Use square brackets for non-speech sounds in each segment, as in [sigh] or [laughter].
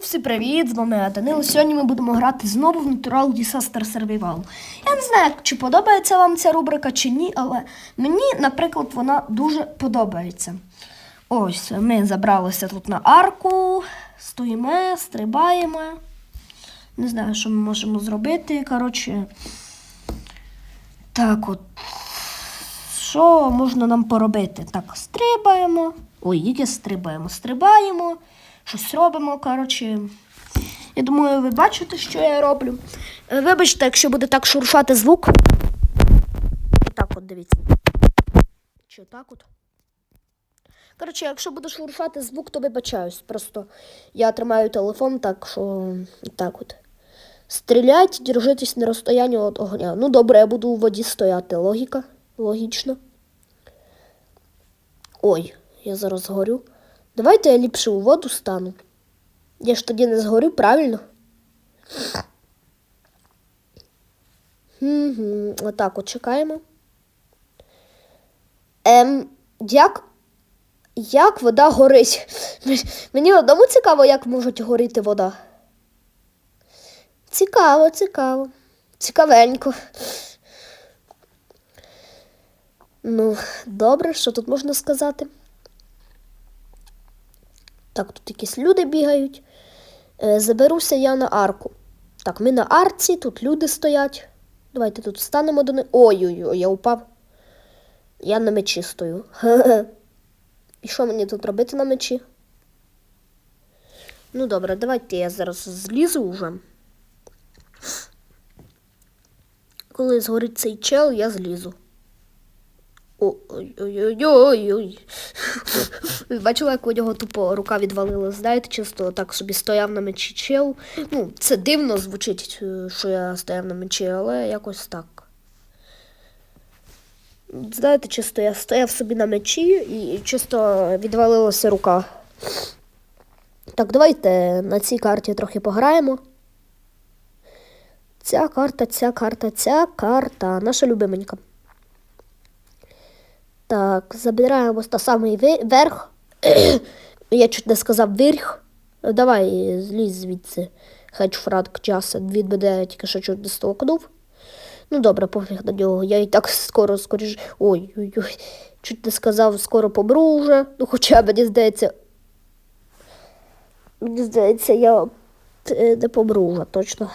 всім привіт! З вами Данило. Сьогодні ми будемо грати знову в Natural Disaster Survival. Я не знаю, чи подобається вам ця рубрика чи ні, але мені, наприклад, вона дуже подобається. Ось, ми забралися тут на арку, стоїмо, стрибаємо. Не знаю, що ми можемо зробити. Коротше, так от. Що можна нам поробити? Так, стрибаємо. Ой, яке стрибаємо? Стрибаємо, щось робимо, коротше. Я думаю, ви бачите, що я роблю. Е, Вибачте, якщо буде так шуршати звук. Так от дивіться. Чи так от? Коротше, якщо буде шуршати звук, то вибачаюсь. Просто я тримаю телефон, так що так от. Стрілять, держитесь на розстоянні від огня. Ну добре, я буду у воді стояти. Логіка. Логічно. Ой, я зараз згорю. Давайте я ліпше у воду стану. Я ж тоді не згорю, правильно? Отак от чекаємо. Ем, як, як вода горить? Мені одному цікаво, як може горіти вода. Цікаво, цікаво. Цікавенько. Ну, добре, що тут можна сказати? Так, тут якісь люди бігають. Е, заберуся я на арку. Так, ми на арці, тут люди стоять. Давайте тут встанемо до них. Ой-ой-ой, я упав. Я на мечі стою. [laughs] І що мені тут робити на мечі? Ну добре, давайте я зараз злізу вже. Коли згорить цей чел, я злізу. Ой-ой-ой-ой-ой. Ви [laughs] бачили, як у нього тупо рука відвалила, знаєте, чисто так собі стояв на мечі чел. Ну, це дивно звучить, е, що я стояв на мечі, але якось так. Знаєте, чисто я стояв собі на мечі і чисто відвалилася рука. Так, давайте на цій карті трохи пограємо. Ця карта, ця карта, ця карта. Наша любименька. Так, забираємо та самий верх. [clears throat] Я чуть не сказав вирх. Давай, злізь звідси. Хедж франк часа. Він мене тільки що чуть не столкнув. Ну добре, пофіг на нього. Я і так скоро скоріш. Ой, ой, ой. Чуть не сказав, скоро помру вже. Ну, хоча мені здається. Мені здається, я не помру вже точно.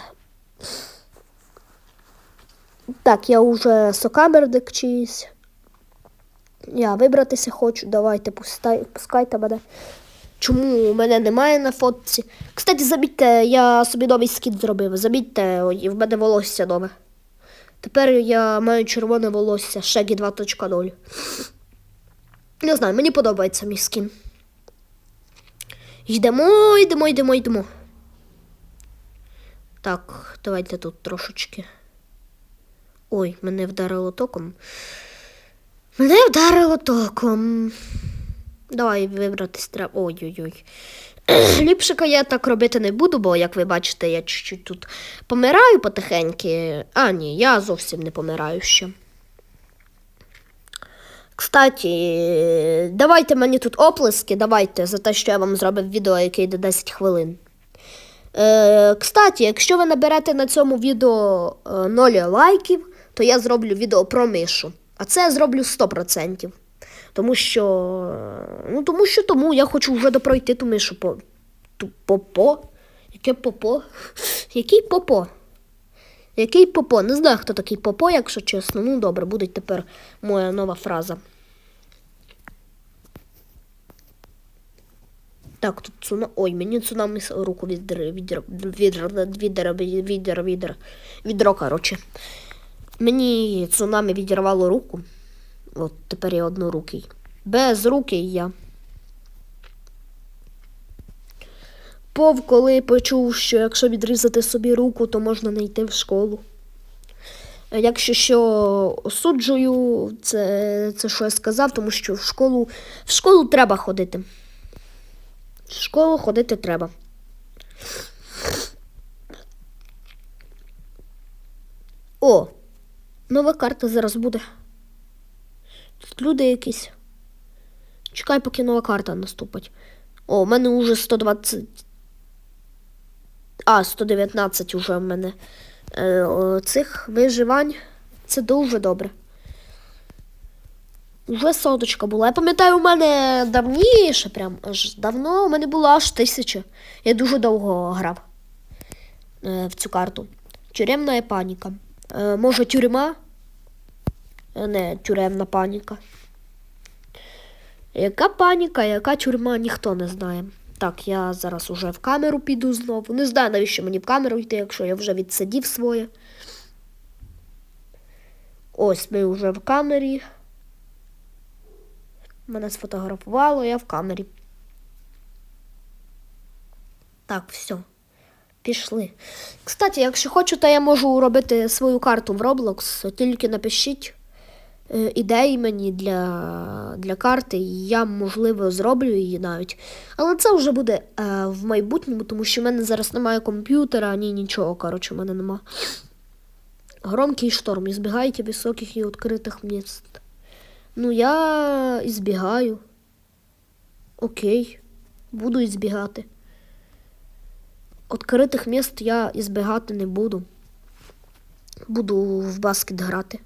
Так, я уже сокамерник чиїсь. Я вибратися хочу, давайте, пустай, пускайте мене. Чому мене немає на фотці? Кстати, замітьте, я собі новий скін зробив. Замітьте, ой, в мене волосся нове. Тепер я маю червоне волосся Shaggy 2.0. Не знаю, мені подобається мій скін. Йдемо, йдемо, йдемо, йдемо. Так, давайте тут трошечки. Ой, мене вдарило током. Мене вдарило током. Давай вибратись треба. Ой-ой-ой. [clears throat] Ліпшика я так робити не буду, бо, як ви бачите, я чуть-чуть тут помираю потихеньки. А, ні, я зовсім не помираю ще. Кстати, давайте мені тут оплески, давайте за те, що я вам зробив відео, яке йде 10 хвилин. Е, кстати, якщо ви наберете на цьому відео е, 0 лайків, то я зроблю відео про мишу. А це я зроблю 100%. Тому що. Ну, тому що тому я хочу вже допройти ту мишу по. Ту попо. Яке попо? Який попо? Який попо? Не знаю, хто такий попо, якщо чесно. Ну, добре, буде тепер моя нова фраза. Так, тут цуна. Ой, мені цунамі с- руку віддер, віддер, віддер, віддер, віддер, віддер, відро, коротше. Мені цунамі відірвало руку. От тепер я однорукий. Без руки я. Пов, коли почув, що якщо відрізати собі руку, то можна не йти в школу. Е, Якщо що осуджую, це, це що я сказав, тому що в школу, в школу треба ходити. В школу ходити треба. О, нова карта зараз буде. Тут люди якісь. Чекай, поки нова карта наступить. О, у мене вже 120 А, 119 уже в мене е, цих виживань. Це дуже добре. Уже соточка була. Я пам'ятаю, у мене давніше, прям аж давно у мене була аж тисяча. Я дуже довго грав е, в цю карту. Тюремна паніка. Е, може, тюрма? Е, Не, тюремна паніка. Яка паніка, яка тюрма, ніхто не знає. Так, я зараз уже в камеру піду знову. Не знаю, навіщо мені в камеру йти, якщо я вже відсидів своє. Ось ми вже в камері. Мене сфотографувало, я в камері. Так, все. Пішли. Кстати, якщо хочете, я можу робити свою карту в Roblox. Тільки напишіть е, ідеї мені для, для карти, і я, можливо, зроблю її навіть. Але це вже буде е, в майбутньому, тому що в мене зараз немає комп'ютера, ні нічого. Коротше, в мене нема. Громкий шторм. Избегайте високих і відкритих міст. Ну, я ізбігаю. Окей. Буду ізбігати. Відкритих міст я ізбігати не буду. Буду в баскет грати.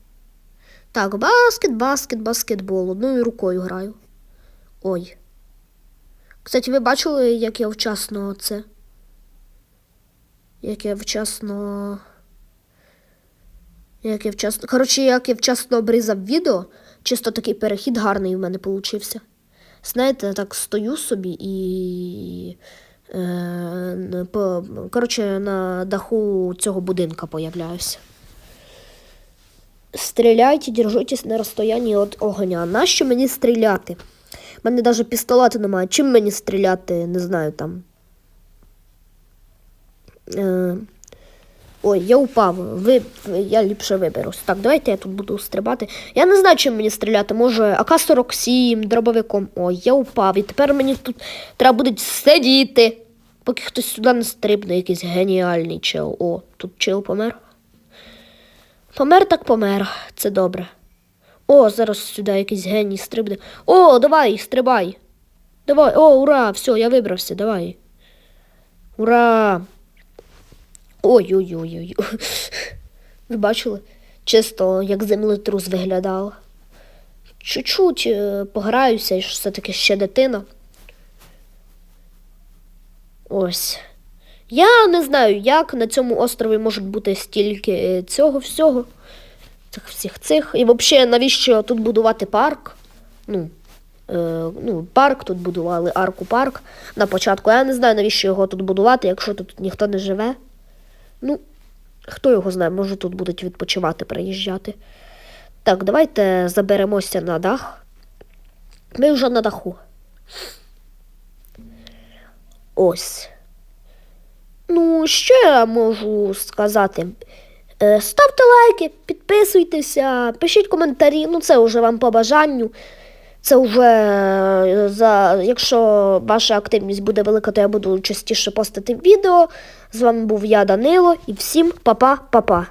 Так, баскет, баскет, баскетбол. Одною рукою граю. Ой. Кстати, ви бачили, як я вчасно це? Як я вчасно. Як я вчасно. Коротше, як я вчасно обрізав відео, чисто такий перехід гарний в мене получився. Знаєте, я так стою собі і. Е, коротше, на даху цього будинка появляюся. Стріляйте, держитесь на розстоянні від огня. Нащо мені стріляти? У мене навіть пістолету немає. Чим мені стріляти, не знаю там. Е, Ой, я упав. Ви, я ліпше виберусь. Так, давайте я тут буду стрибати. Я не знаю, чим мені стріляти. Може, АК-47, дробовиком. Ой, я упав. І тепер мені тут треба буде сидіти, поки хтось сюди не стрибне, якийсь геніальний чел. О, тут чел помер. Помер так помер. Це добре. О, зараз сюди якийсь геній стрибне. О, давай, стрибай. Давай, о, ура! Все, я вибрався, давай. Ура! Ой-ой-ой. Ви бачили? Чисто як землетрус виглядав. Чуть-чуть е, пограюся, і все-таки ще дитина. Ось. Я не знаю, як на цьому острові може бути стільки е, цього всього. Цих всіх цих. І взагалі, навіщо тут будувати парк? Ну, е, ну, парк тут будували, арку парк на початку. Я не знаю, навіщо його тут будувати, якщо тут ніхто не живе. Ну, хто його знає, може тут будуть відпочивати, приїжджати. Так, давайте заберемося на дах. Ми вже на даху. Ось. Ну, що я можу сказати? Е, Ставте лайки, підписуйтеся, пишіть коментарі. Ну, це вже вам по бажанню. Це вже е, за якщо ваша активність буде велика, то я буду частіше постити відео. З вами був я, Данило, і всім па-па, па-па.